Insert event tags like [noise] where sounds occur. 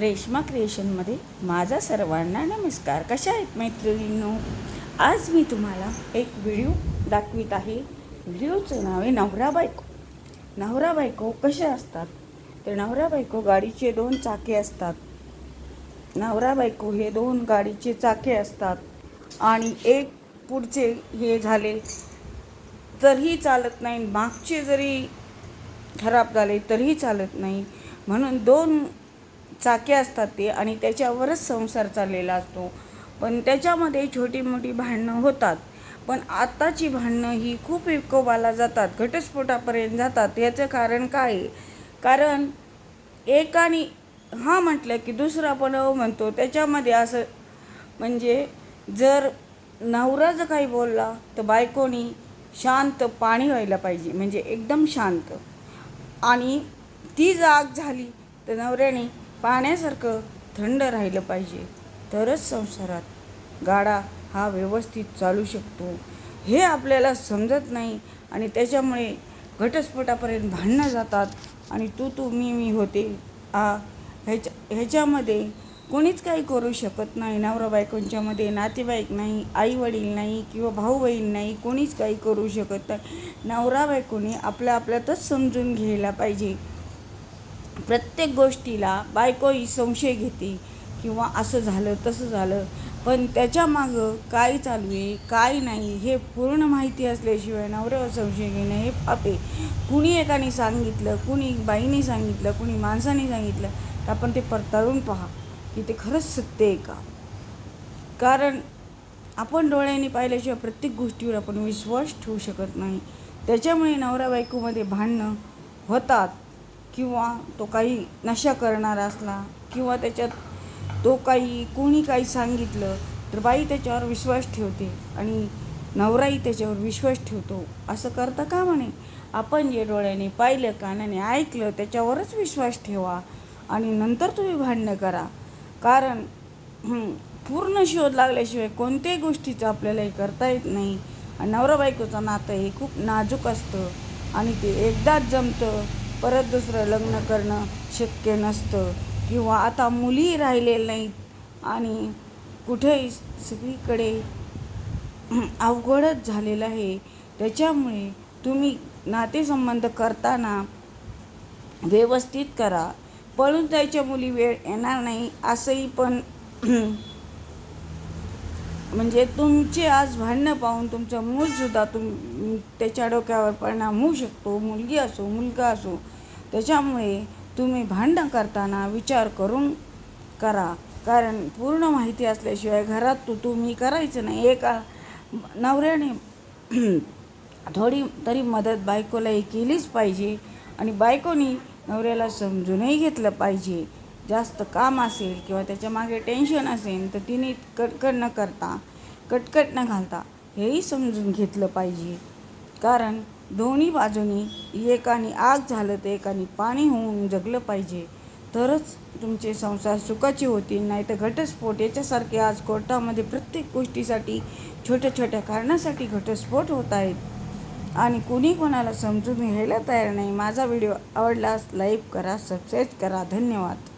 रेश्मा क्रिएशनमध्ये माझा सर्वांना नमस्कार. कशा आहेत मैत्रिणींनो? आज मी तुम्हाला एक व्हिडिओ दाखवित आहे. व्हिडिओचं नाव आहे नवरा बायको. नवरा बायको कसे असतात? तर नवरा बायको गाडीचे दोन चाके असतात. नवरा बायको हे दोन गाडीचे चाके असतात. आणि एक पुढचे हे झाले तरीही चालत नाही. मागचे जरी खराब झाले तरीही चालत नाही. म्हणून दोन चाके असतात ते आणि त्याच्यावरच संसार चाललेला असतो. पण त्याच्यामध्ये छोटी मोठी भांडणं होतात. पण आत्ताची भांडणं ही खूप विकोबाला जातात घटस्फोटापर्यंत जातात. याचं कारण काय? आहे? कारण एकाने हा म्हटलं की दुसरा पण म्हणतो त्याच्यामध्ये असं म्हणजे जर नवरा जर काही बोलला तर बायकोनी शांत पाणी व्हायला पाहिजे. म्हणजे एकदम शांत. आणि ती जाग झाली तर नवऱ्याने पाण्यासारखं थंड राहिलं पाहिजे. तरच संसारात गाडा हा व्यवस्थित चालू शकतो. हे आपल्याला समजत नाही आणि त्याच्यामुळे घटस्फोटापर्यंत भांडणं जातात आणि तू तू मी मी होते. आ ह्याच्या ह्याच्यामध्ये कोणीच काही करू शकत नाही. नवरा बायकोंच्यामध्ये नातेवाईक नाही आई वडील नाही किंवा भाऊ बहीण नाही कोणीच काही करू शकत नाही. नवरा बायकोने आपल्या आपल्यातच समजून घ्यायला पाहिजे. प्रत्येक गोष्टीला बायको ही संशय घेते किंवा असं झालं तसं झालं. पण त्याच्या मागं काय चालू आहे काय नाही हे पूर्ण माहिती असल्याशिवाय नवऱ्यावर संशय घेणं हे पापे कुणी एकाने सांगितलं कुणी बाईने सांगितलं कुणी माणसाने सांगितलं तर आपण ते परताळून पहा की ते खरंच सत्य आहे का? कारण आपण डोळ्यांनी पाहिल्याशिवाय प्रत्येक गोष्टीवर आपण विश्वास ठेवू शकत नाही. त्याच्यामुळे नवरा बायकोमध्ये भांडणं होतात. किंवा तो काही नशा करणारा असला किंवा त्याच्यात तो काही कोणी काही सांगितलं तर बाई त्याच्यावर विश्वास ठेवते आणि नवराही त्याच्यावर विश्वास ठेवतो. असं करता का म्हणे? आपण जे डोळ्याने पाहिलं कानाने ऐकलं त्याच्यावरच विश्वास ठेवा आणि नंतर तुम्ही भांडणं करा. कारण पूर्ण शोध लागल्याशिवाय कोणत्याही गोष्टीचं आपल्याला हे करता येत नाही. आणि नवरा बायकोचं नातं हे खूप नाजूक असतं आणि ते एकदाच जमतं. परत दुसरं लग्न करणं शक्य नसतं. किंवा आता मुली राहिलेल्या नाहीत आणि कुठेही सगळीकडे अवघडच झालेलं आहे. त्याच्यामुळे तुम्ही नातेसंबंध करताना व्यवस्थित करा. पळून जायच्या मुली वेळ येणार नाही असंही पण म्हणजे तुमचे आज भांडणं पाहून तुमचं मूलसुद्धा तुम त्याच्या डोक्यावर परिणाम होऊ शकतो. मुलगी असो मुलगा असो त्याच्यामुळे तुम्ही भांडणं करताना विचार करून करा. कारण पूर्ण माहिती असल्याशिवाय घरात तू तुम्ही करायचं नाही. एका नवऱ्याने [clears throat] थोडी तरी मदत बायकोलाही केलीच पाहिजे आणि बायकोनी नवऱ्याला समजूनही घेतलं पाहिजे. जास्त काम असेल किंवा त्याच्यामागे टेन्शन असेल तर तिने कटकट न करता कटकट न घालता हेही समजून घेतलं पाहिजे. कारण दोन्ही बाजूनी एकाने आग झालं तर एकाने पाणी होऊन जगलं पाहिजे. तरच तुमचे संसार सुखाचे होतील नाही तर घटस्फोट. याच्यासारखे आज कोर्टामध्ये प्रत्येक गोष्टीसाठी छोट्या छोट्या कारणासाठी घटस्फोट होत आहेत. आणि कुणी कोणाला समजून घ्यायला तयार नाही माझा व्हिडिओ आवडलास लाईक करा सबस्क्राईब करा. धन्यवाद.